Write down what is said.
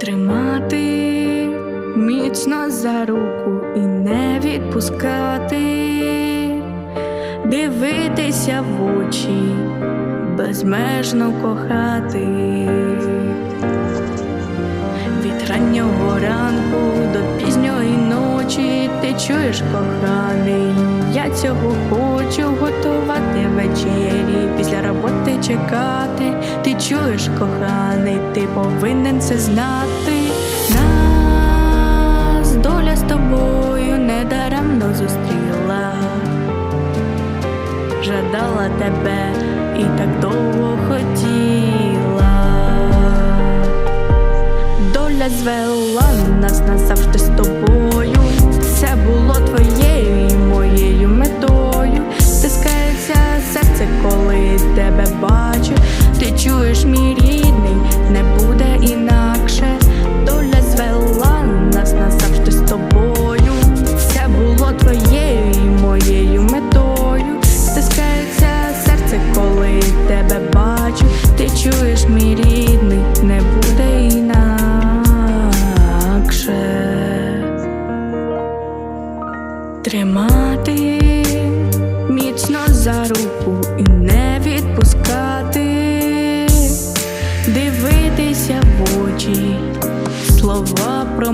тримати міцно за руку і не відпускати, дивитися в очі, безмежно кохати. Від раннього ранку до пізньої ночі ти чуєш коханий. Я цього хочу чекати. Ти чуєш коханий, ти повинен це знати. Нас доля з тобою недаремно зустріла. Жадала тебе і так довго хотіла. Доля звела нас назавжди Ти мій рідний, не буде інакше. Доля звела нас назавжди з тобою. Все було твоєю і моєю метою. Стискається серце, коли тебе бачу. Ти чуєш, мій рідний, не буде інакше. Тримати міцно за руку дивитися в очі, слова про.